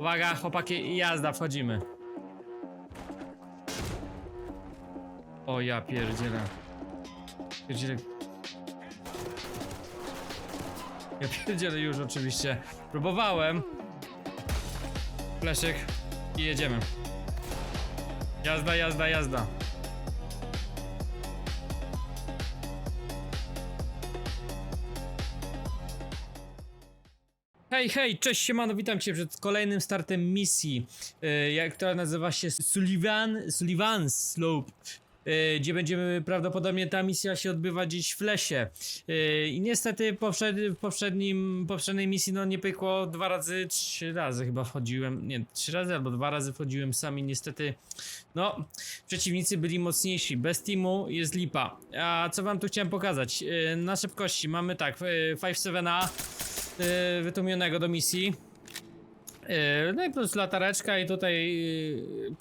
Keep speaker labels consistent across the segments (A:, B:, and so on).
A: Uwaga, chłopaki, jazda, wchodzimy. O ja pierdzielę. Pierdzielę. Ja pierdzielę już oczywiście. Próbowałem. Fleszyk i jedziemy. Jazda, jazda, jazda. Hej, hej, cześć siemano, witam cię przed kolejnym startem misji, yy, jak- która nazywa się Sullivan, Sullivan's Slope. Yy, gdzie będziemy, prawdopodobnie ta misja się odbywa gdzieś w lesie. Yy, I niestety w poprzednim, poprzedniej misji no nie pykło dwa razy, trzy razy chyba wchodziłem, nie, trzy razy albo dwa razy wchodziłem sami, niestety no, przeciwnicy byli mocniejsi, bez teamu jest lipa. A co wam tu chciałem pokazać? Na szybkości mamy tak, yy, 5-7A, yy, wytłumionego do misji. Yy, no i plus latareczka i tutaj yy,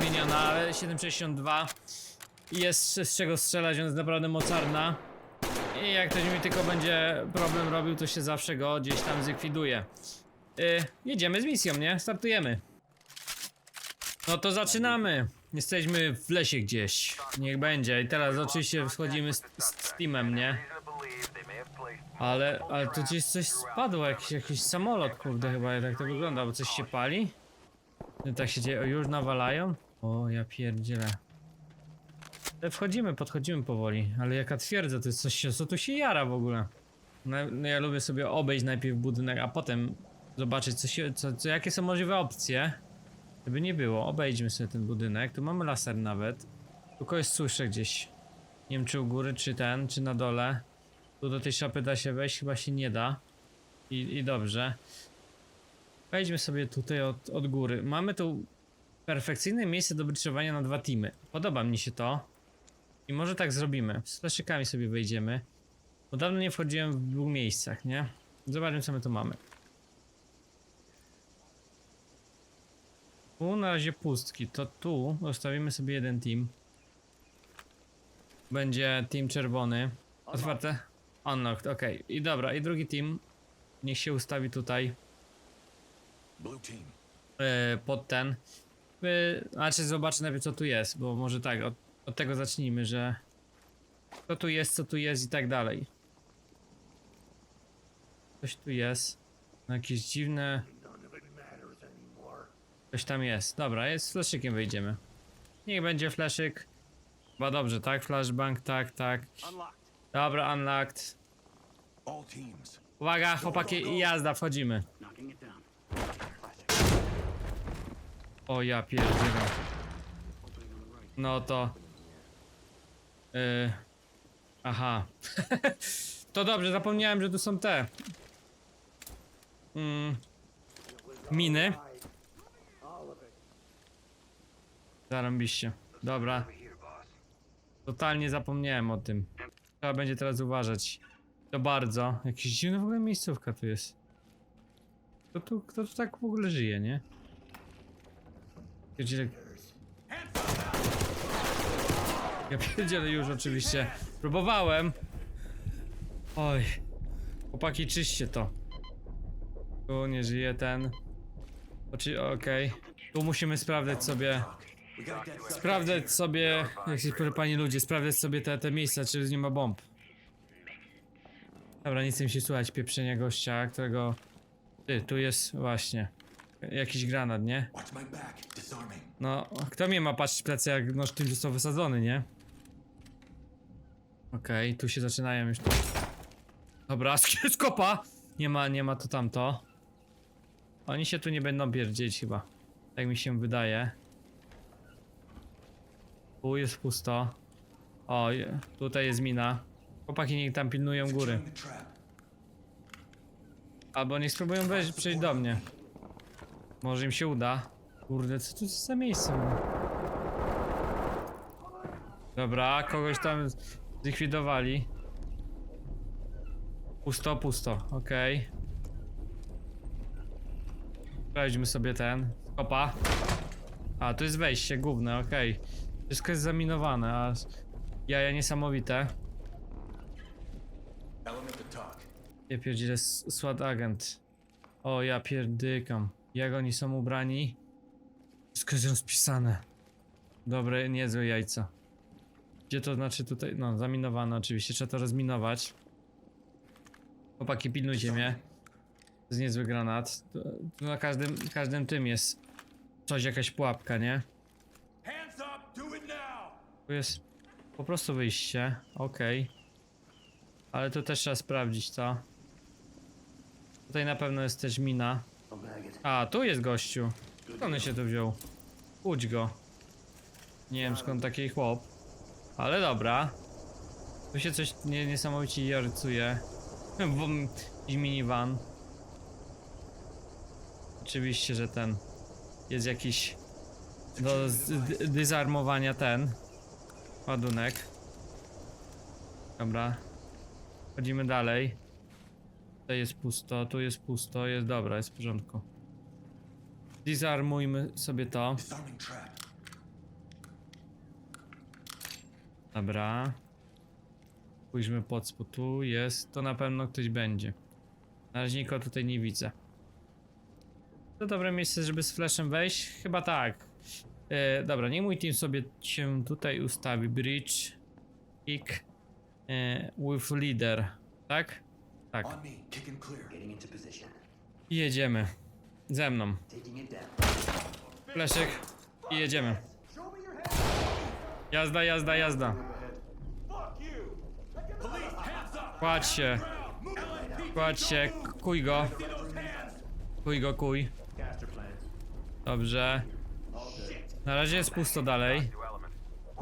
A: zmieniona, 762. I jest z czego strzelać, ona jest naprawdę mocarna. I jak ktoś mi tylko będzie problem robił, to się zawsze go gdzieś tam zlikwiduje. Yy, jedziemy z misją, nie? Startujemy. No to zaczynamy. Jesteśmy w lesie gdzieś. Niech będzie. I teraz oczywiście wchodzimy z, z teamem, nie? Ale, ale tu gdzieś coś spadło, jakiś, jakiś samolot, kurde, chyba tak to wygląda, bo coś się pali? No tak się dzieje, już nawalają? O, ja pierdzielę. Ale Wchodzimy, podchodzimy powoli, ale jaka twierdza, to jest coś, co tu się jara w ogóle. No, no ja lubię sobie obejść najpierw budynek, a potem zobaczyć, co się, co, co, jakie są możliwe opcje. Żeby nie było, obejdźmy sobie ten budynek, tu mamy laser nawet. Tu kogoś słyszę gdzieś. Nie wiem, czy u góry, czy ten, czy na dole. Tu do tej szapy da się wejść, chyba się nie da. I, i dobrze. Wejdźmy sobie tutaj od, od góry. Mamy tu perfekcyjne miejsce do bryczowania na dwa teamy. Podoba mi się to. I może tak zrobimy. Z fleszykami sobie wejdziemy. Bo dawno nie wchodziłem w dwóch miejscach, nie? Zobaczmy co my tu mamy. Tu na razie pustki. To tu zostawimy sobie jeden team. Będzie team czerwony. Otwarte? Unlocked, okej. I dobra, i drugi team. Niech się ustawi tutaj.
B: Blue team.
A: e, pod ten. Yy, znaczy zobaczę najpierw co tu jest, bo może tak, od, od tego zacznijmy, że co tu jest, co tu jest i tak dalej. Coś tu jest. No, jakieś dziwne. Coś tam jest. Dobra, jest z flaszykiem wyjdziemy. Niech będzie flaszyk. Chyba dobrze, tak? Flashbang, tak, tak. Dobra, unlocked.
B: All teams.
A: Uwaga, chłopaki, jazda, wchodzimy. O ja pierdzielę. No to. Yy, aha. to dobrze, zapomniałem, że tu są te. Mm, miny. Zarąbiście. Dobra. Totalnie zapomniałem o tym. Trzeba będzie teraz uważać. To bardzo. Jakaś dziwna w ogóle miejscówka tu jest. Kto tu, kto tu tak w ogóle żyje, nie? Pierdziele, ja pierdzielę już oczywiście. Próbowałem. Oj. Chłopaki, czyście to. Tu nie żyje ten. Okej. Tu musimy sprawdzać sobie. Sprawdzać sobie. Jak się proszę pani ludzie, sprawdzać sobie te, te miejsca, czy nie ma bomb. Dobra, nie się słuchać pieprzenia gościa, którego. Ty, tu jest właśnie. Jakiś granat, nie? No, kto mnie ma patrzeć plecy, jak noż tym został wysadzony, nie? Okej, tu się zaczynają już. Dobra, sk- skopa! Nie ma, nie ma to tamto. Oni się tu nie będą pierdzieć chyba. Tak mi się wydaje. Tu jest pusto. O, tutaj jest mina. Chłopaki niech tam pilnują góry. Albo niech spróbują wejść, przejść do mnie. Może im się uda. Kurde, co tu jest za miejsce? Dobra, kogoś tam zlikwidowali. Pusto, pusto, okej. Sprawdźmy sobie ten. Kopa. A, tu jest wejście główne, okej. Wszystko jest zaminowane, a jaja niesamowite. Ja pierdzielę, SWAT agent. O, ja pierdykam. Jak oni są ubrani? Wszystko jest rozpisane. Dobre, niezłe jajca. Gdzie to znaczy tutaj? No, zaminowane oczywiście, trzeba to rozminować. Chłopaki, pilnujcie mnie. To jest niezły granat. Na każdym, każdym tym jest coś, jakaś pułapka, nie?
B: Hands up! Do it now!
A: Tu jest po prostu wyjście, okej. Ale tu też trzeba sprawdzić to. Tutaj na pewno jest też mina. A, tu jest gościu. Skąd on się tu wziął? Łódź go. Nie wiem skąd taki chłop. Ale dobra. Tu się coś nie, niesamowicie rysuje. Wum, Jakiś minivan. Oczywiście, że ten. Jest jakiś do z- dezarmowania ten ładunek. Dobra. Chodzimy dalej. Tutaj jest pusto, tu jest pusto, jest dobra, jest w porządku. Dezarmujmy sobie to. Dobra. Pójdźmy pod spód. Tu jest, to na pewno ktoś będzie. Na razie nikogo tutaj nie widzę. To dobre miejsce, żeby z flashem wejść? Chyba tak. E, dobra, niech mój team sobie się tutaj ustawi. Bridge, kick, e, with leader. Tak? Tak. I jedziemy. Ze mną. Fleszek. I jedziemy. Jazda, jazda, jazda. Kładź się. Kładź się. Kuj go. Kuj go, kuj. Dobrze. Na razie jest pusto dalej.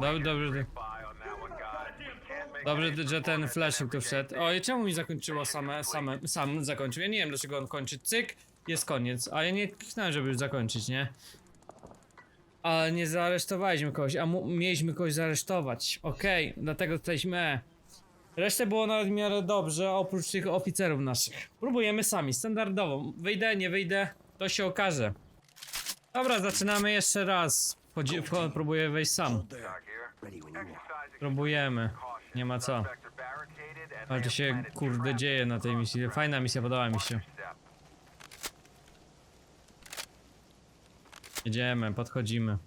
A: Dobrze, dobrze. Dobrze, że ten flashing tu wszedł. O, i czemu mi zakończyło same, same, sam zakończył? Ja nie wiem dlaczego on kończy. Cyk, jest koniec. A ja nie kliknąłem, żeby już zakończyć, nie? Ale nie zaaresztowaliśmy kogoś, a mieliśmy kogoś zaaresztować. Okej, dlatego jesteśmy. Resztę było nawet w miarę dobrze, oprócz tych oficerów naszych. Próbujemy sami, standardowo. Wyjdę, nie wyjdę, to się okaże. Dobra, zaczynamy jeszcze raz. Wchodzi, wcho- próbuję wejść sam. Próbujemy. Nie ma co. Ale to się kurde dzieje na tej misji. Fajna misja, podoba mi się. Jedziemy, podchodzimy.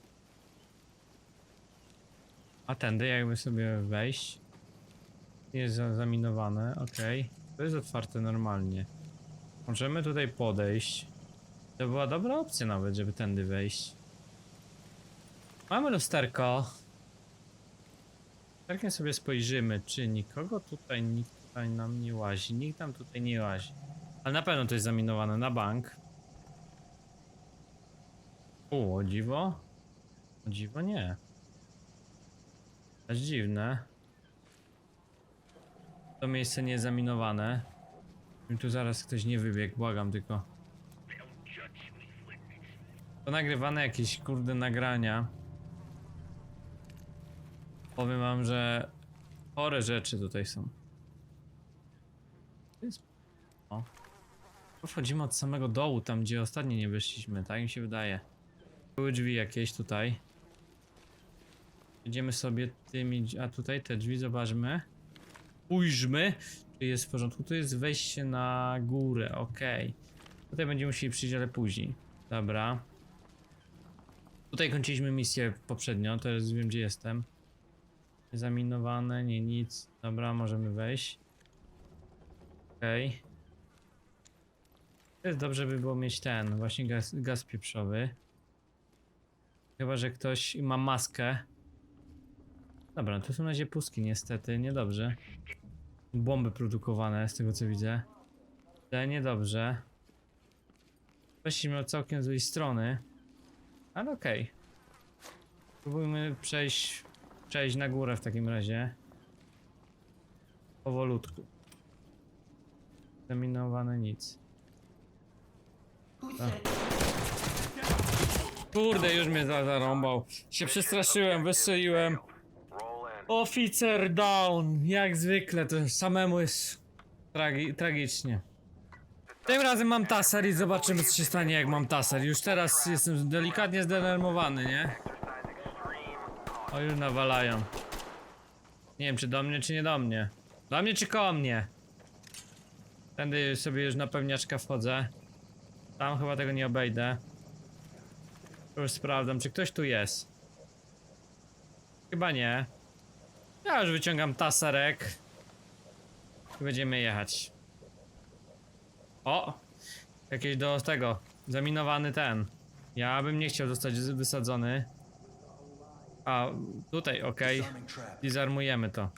A: A tędy jakby sobie wejść. Jest za- zaminowane, okej. To jest otwarte normalnie. Możemy tutaj podejść. To była dobra opcja nawet, żeby tędy wejść. Mamy lusterko. Lusterkiem sobie spojrzymy, czy nikogo tutaj, nikt tutaj nam nie łazi. Nikt tam tutaj nie łazi. Ale na pewno to jest zaminowane na bank. U, o dziwo? O dziwo nie. Aż dziwne. To miejsce nie jest zaminowane. Tu zaraz ktoś nie wybiegł, błagam tylko. To nagrywane jakieś kurde nagrania. Powiem wam, że chore rzeczy tutaj są. O. Wchodzimy od samego dołu, tam gdzie ostatnio nie wyszliśmy, tak mi się wydaje. Były drzwi jakieś tutaj. Idziemy sobie tymi, a tutaj te drzwi zobaczmy. Ujrzmy, czy jest w porządku. Tu jest wejście na górę, okej. Tutaj będziemy musieli przyjść, ale później. Dobra. Tutaj kończyliśmy misję poprzednio, teraz wiem gdzie jestem. Zaminowane, nie nic. Dobra, możemy wejść. Okej. To jest dobrze by było mieć ten, właśnie gaz, gaz pieprzowy. Chyba, że ktoś ma maskę. Dobra, to są na razie pustki niestety, niedobrze. Bomby produkowane z tego co widzę. Ale niedobrze. Weszliśmy od całkiem złej strony. Ale okej. Spróbujmy przejść, przejść na górę w takim razie. Powolutku. Zaminowane nic. Kurde, już mnie za- zarąbał. Się przestraszyłem, wystrzeliłem. Oficer down, jak zwykle, to samemu jest tragi tragicznie. Tym razem mam taser i zobaczymy co się stanie jak mam taser. Już teraz jestem delikatnie zdenerwowany, nie? O, już nawalają. Nie wiem czy do mnie czy nie do mnie. Do mnie czy koło mnie? Tędy sobie już na pewniaczka wchodzę. Tam chyba tego nie obejdę. Już sprawdzam, czy ktoś tu jest. Chyba nie. Ja już wyciągam taserek. I będziemy jechać. O! Jakieś do tego. Zaminowany ten. Ja bym nie chciał zostać wysadzony. A, tutaj, okej.
B: Trap.
A: Disarmujemy to.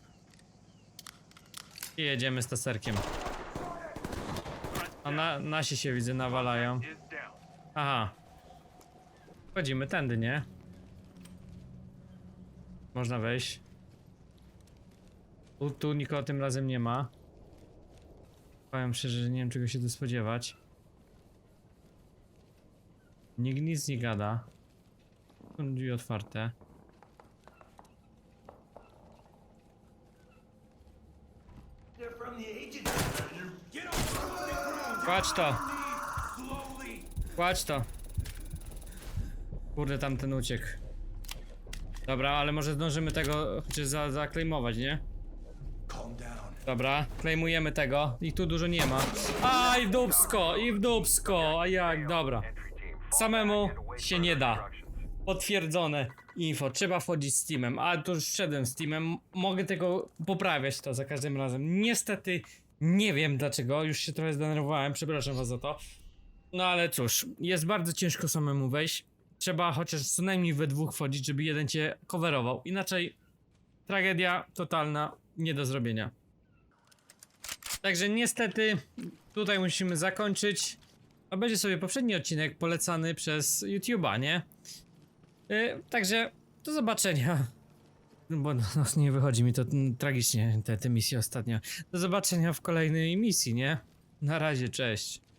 A: I jedziemy z taserkiem. A na, nasi się widzę nawalają. Aha. Wchodzimy tędy, nie? Można wejść. Tu, tu nikogo tym razem nie ma. Powiem szczerze, że nie wiem czego się tu spodziewać. Nikt nic nie gada. Są drzwi otwarte. Kładź to! Kładź to! Kurde, tamten uciekł. Dobra, ale może zdążymy tego chociaż za, zaklejmować, nie? Dobra, klejmujemy tego. I tu dużo nie ma. A i w dupsko, i w dupsko, a jak, dobra. Samemu się nie da. Potwierdzone info, trzeba wchodzić z Steamem, a to już wszedłem z Steamem, mogę tego poprawiać to za każdym razem. Niestety nie wiem dlaczego, już się trochę zdenerwowałem, przepraszam was za to. No ale cóż, jest bardzo ciężko samemu wejść. Trzeba chociaż co najmniej we dwóch wchodzić, żeby jeden cię coverował. Inaczej tragedia totalna, nie do zrobienia. Także niestety tutaj musimy zakończyć. A będzie sobie poprzedni odcinek polecany przez YouTube'a, nie? Yy, także do zobaczenia. No Bo no, no, nie wychodzi mi to tragicznie, te, te misje ostatnio. Do zobaczenia w kolejnej misji, nie? Na razie, cześć.